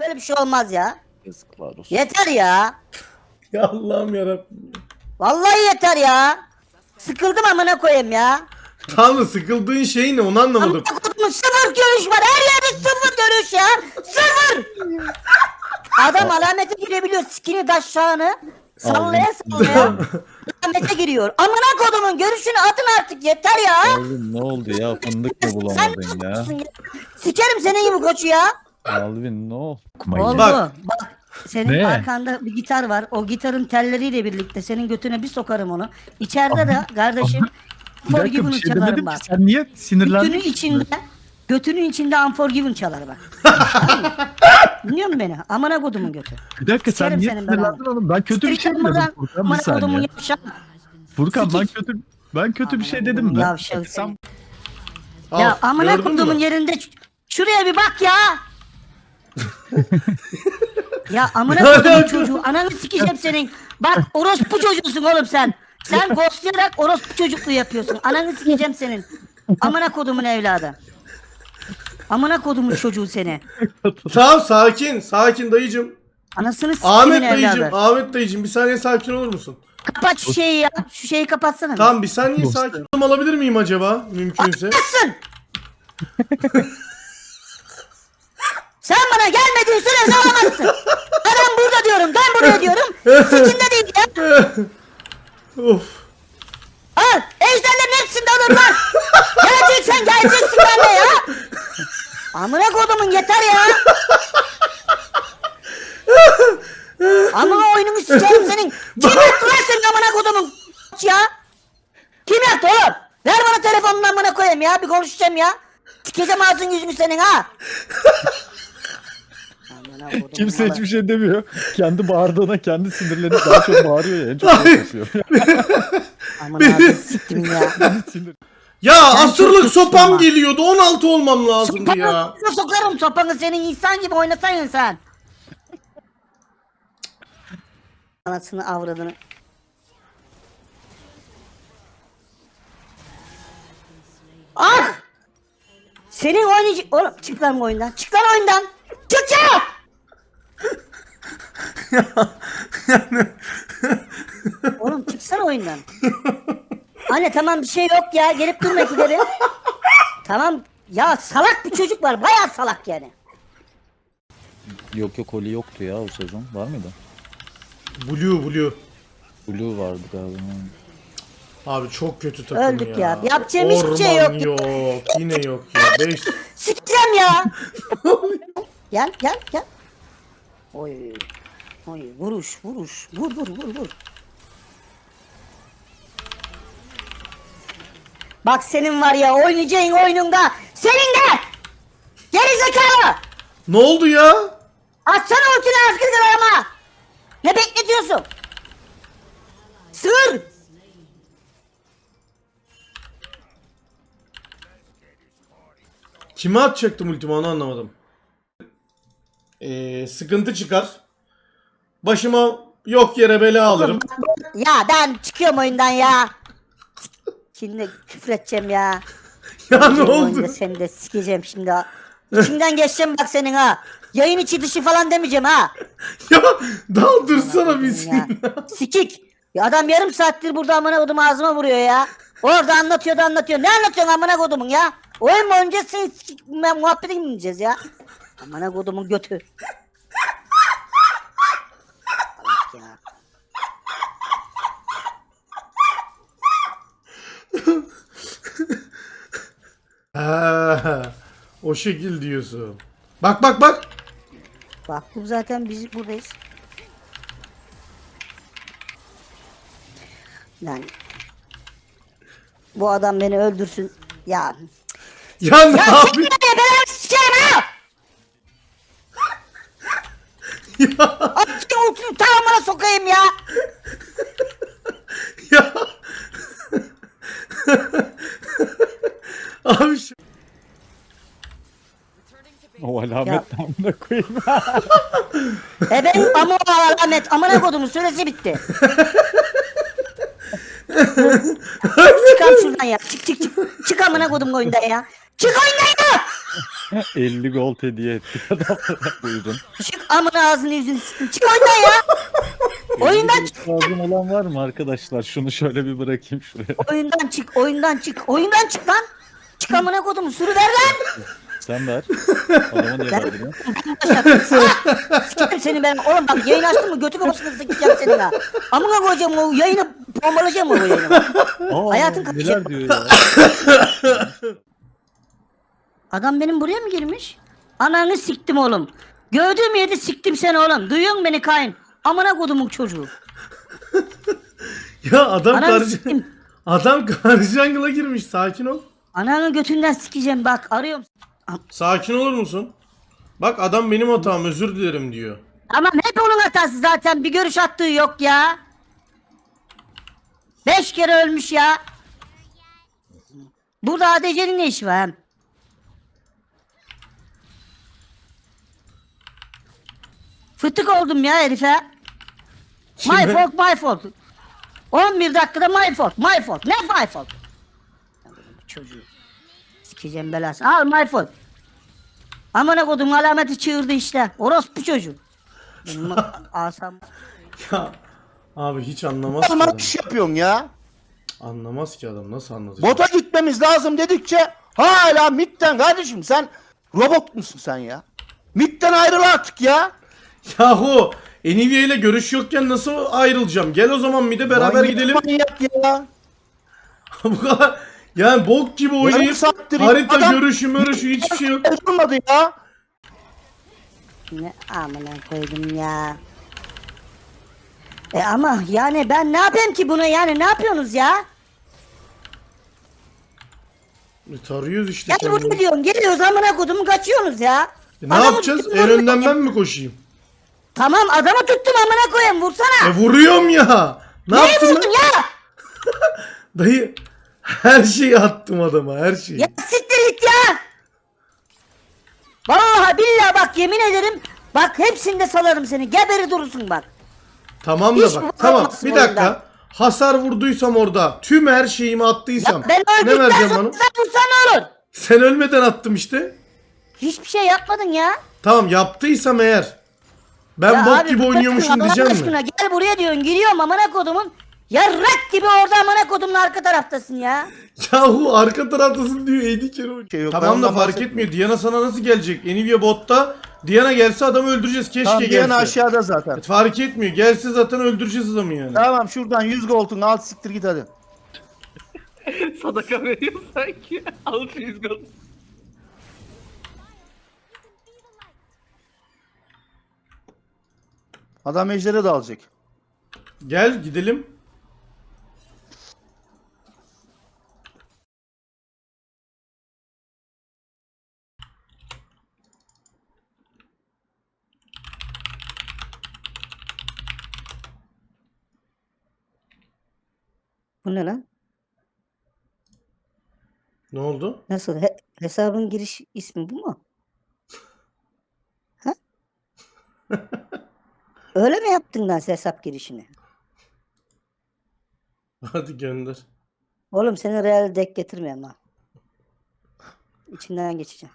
böyle bir şey olmaz ya. Yazıklar olsun. Yeter ya. Ya Allah'ım yarabbim. Vallahi yeter ya. Sıkıldım amına koyayım ya. Tanrı sıkıldığın şey ne onu anlamadım. Amına sıfır görüş var. Her yerde sıfır görüş ya. Sıfır. Adam alamete girebiliyor. Sikini taşağını. Sallaya sallaya. alamete giriyor. Amına kodumun görüşünü atın artık yeter ya. Alvin ne oldu ya? Fındık mı Sen bulamadın ya? ya? Sikerim senin gibi koçu ya. Alvin ne oldu? Oldu. Bak. Bak. Senin Ne? arkanda bir gitar var. O gitarın telleriyle birlikte senin götüne bir sokarım onu. İçeride de kardeşim Forgiven'ı şey çalarım bak. ki. Sen niye sinirlendin? Götünün içinde götünün içinde Unforgiven çalar bak. Dinliyor musun beni? Amına kodumun götü. Bir dakika sen niye sinirlendin oğlum? Ben kötü bir şey demedim Furkan bir Amına kodumun saniye. Furkan ben kötü ben kötü bir şey dedim mi? Al, Ya amına kodumun yerinde şuraya bir bak ya. ya amına alaka? çocuğu ananı sikeceğim senin. Bak orospu çocuğusun oğlum sen. Sen ghostlayarak orospu çocukluğu yapıyorsun. Ananı sikeceğim senin. Amına kodumun evladı. Amına kodumun çocuğu seni. Tamam sakin sakin dayıcım. Anasını siktimin Ahmet evladı. dayıcım Ahmet dayıcım bir saniye sakin olur musun? Kapat şu şeyi ya. Şu şeyi kapatsana. Tamam bir saniye sakin ol- alabilir miyim acaba mümkünse? Kapatsın. Sen bana gelmediğin sürece alamazsın. Adam burada diyorum. Ben buraya diyorum. Sikinde değil ya. of. Al. Ejderlerin hepsinde alırlar. Geleceksen geleceksin benimle ya. Amına kodumun yeter ya. Amına oyununu sikerim senin. Kim yaptı lan senin amına kodumun ya? Kim yaptı oğlum? Ver bana telefonunu amına koyayım ya. Bir konuşacağım ya. Sikeceğim ağzın yüzünü senin ha. Kimse hiçbir şey demiyor. Kendi bağırdığına kendi sinirlenip daha çok bağırıyor ya. En çok şey yapıyor. Amına ağzını siktim ya. Sinir. Ya Sen çok asırlık kötüsün sopam geliyordu 16 olmam lazımdı Sopanı ya. sokarım sopanı senin insan gibi oynasaydın sen. Anasını avradını. Ah! Senin oynayıcı... Oğlum çık lan bu oyundan. Çık lan oyundan. Çık çık! Oğlum çıksana oyundan. Anne tamam bir şey yok ya. Gelip durma ikileri. Tamam. Ya salak bir çocuk var. Bayağı salak yani. Yok yok Oli yoktu ya o sezon. Var mıydı? Blue blue. Blue vardı galiba. Abi çok kötü takım Öldük ya. ya. Yapacağım hiçbir şey yok. Yok. Yine yok ya. Beş. Sikeceğim ya. gel gel gel. Oy. Oy vuruş vuruş. Vur vur vur vur. Bak senin var ya oynayacağın oyununda. Senin de. Geri zekalı. ne oldu ya? Açsana ultini kadar ama. Ne bekletiyorsun? Sığır. Kime atacaktım ultimi onu anlamadım. Ee, sıkıntı çıkar. Başıma yok yere bela alırım. Ya ben çıkıyorum oyundan ya. Şimdi küfür edeceğim ya. ya ne oldu? Seni de sikeceğim şimdi ha. İçinden geçeceğim bak senin ha. Yayın içi dışı falan demeyeceğim ha. ya daha dursana bir Ya. Sikik. Ya adam yarım saattir burada amına kodum ağzıma vuruyor ya. Orada anlatıyor da anlatıyor. Ne anlatıyorsun amına kodumun ya? Oyun mu oynayacağız senin sikik mu- muhabbeti mi dinleyeceğiz ya? Amına kodumun götü. Ya. Ha, o şekil diyorsun. Bak bak bak. Bak bu zaten biz buradayız. Yani bu adam beni öldürsün. Ya Ya ne ya yapayım? siktir be belanı sikerim ha! Ya, Açın ultimi tamamına sokayım ya. ya. Abi şu- O alamet amına koyayım. E benim ama o alamet amına kodumun süresi bitti. çık şuradan ya. Çık çık çık. Çık amına kodum oyundan ya. Çık oyundan ya. 50 gol hediye ettik adamlara. Buyurun. Çık amına ağzını yüzünü sıktım. Çık oyundan ya. oyundan çık. Lazım olan var mı arkadaşlar? Şunu şöyle bir bırakayım şuraya. Oyundan çık. Oyundan çık. Oyundan çık lan. Çık amına kodumu. Sürü ver lan. Sen ver. Adama niye Ben- verdin ya? Sikerim seni ben. Oğlum bak yayın açtın mı götü başına sikeceğim seni ha. Amına koyacağım o yayını bombalayacağım o yayını. Aa, Hayatın neler diyor ya? Adam benim buraya mı girmiş? Ananı siktim oğlum. Gördüğüm yedi siktim seni oğlum. Duyuyor musun beni kayın? Amına kodumun çocuğu. Ya adam Ananı karşı siktim. adam karşı jungle'a girmiş. Sakin ol. Ananı götünden sikeceğim bak arıyorum. Sakin olur musun? Bak adam benim hatam özür dilerim diyor. Tamam hep onun hatası zaten bir görüş attığı yok ya. Beş kere ölmüş ya. Burada ADC'nin ne işi var Fıtık oldum ya herife. My Kime? fault, my fault. 11 dakikada my fault, my fault. Ne my fault? Çocuğu. Sikeceğim belasını. Al my fault. Amına kodum alameti çığırdı işte. Orospu çocuğu. Benim asam. Ya abi hiç anlamaz ki adam. iş yapıyorsun ya. Anlamaz ki adam nasıl anlatacak? Bota gitmemiz lazım dedikçe hala midden kardeşim sen robot musun sen ya? Midden ayrıl artık ya. Yahu Nvidia ile görüş yokken nasıl ayrılacağım? Gel o zaman bir de beraber Manyak gidelim. Manyak ya. Bu kadar yani bok gibi oynayıp saattir harita adam- görüşü mörüşü hiçbir şey yok. Durmadı ya. Ne amına koydum ya. E ama yani ben ne yapayım ki buna yani ne yapıyorsunuz ya? E, Tarıyoruz işte Gel buraya kendini. diyorsun geliyoruz amına kodum kaçıyorsunuz ya. E, ne Adamı yapacağız? tuttum, En amına önden ben mi koşayım? Tamam adamı tuttum amına koyayım vursana. E vuruyorum ya. Ne Neye yaptın vurdun lan? ya? Dayı her şeyi attım adama her şeyi. Ya siktir git ya. Vallahi billahi bak yemin ederim. Bak hepsinde salarım seni. Geberi durursun bak. Tamam da Hiç bak. Tamam olmasın bir dakika. oyundan. Hasar vurduysam orada tüm her şeyimi attıysam Ya ben ne öldükten vereceğim sonra bana? sen vursan ne olur? Sen ölmeden attım işte. Hiçbir şey yapmadın ya. Tamam yaptıysam eğer ben Ya bok abi gibi oynuyormuşum diyeceğim mi? gel buraya diyorsun giriyorum amına kodumun. Yarrak gibi orada amına kodumun arka taraftasın ya. Yahu arka taraftasın diyor 50 kere oynuyor. Şey yok, tamam da fark etmiyor. Diana sana nasıl gelecek? Nvidia botta Diana gelse adamı öldüreceğiz. Keşke Tamam gelse. diyen aşağıda zaten. Fark etmiyor. Gelse zaten öldüreceğiz adamı yani. Tamam şuradan 100 gold'un al siktir git hadi. Sadaka veriyor sanki. Al şu yüz Adam ejdere de alacak. Gel gidelim. Bu ne lan? Ne oldu? Nasıl? He- hesabın giriş ismi bu mu? Ha? Öyle mi yaptın lan hesap girişini? Hadi gönder. Oğlum seni real deck getirmeyeyim ha. İçinden geçeceğim.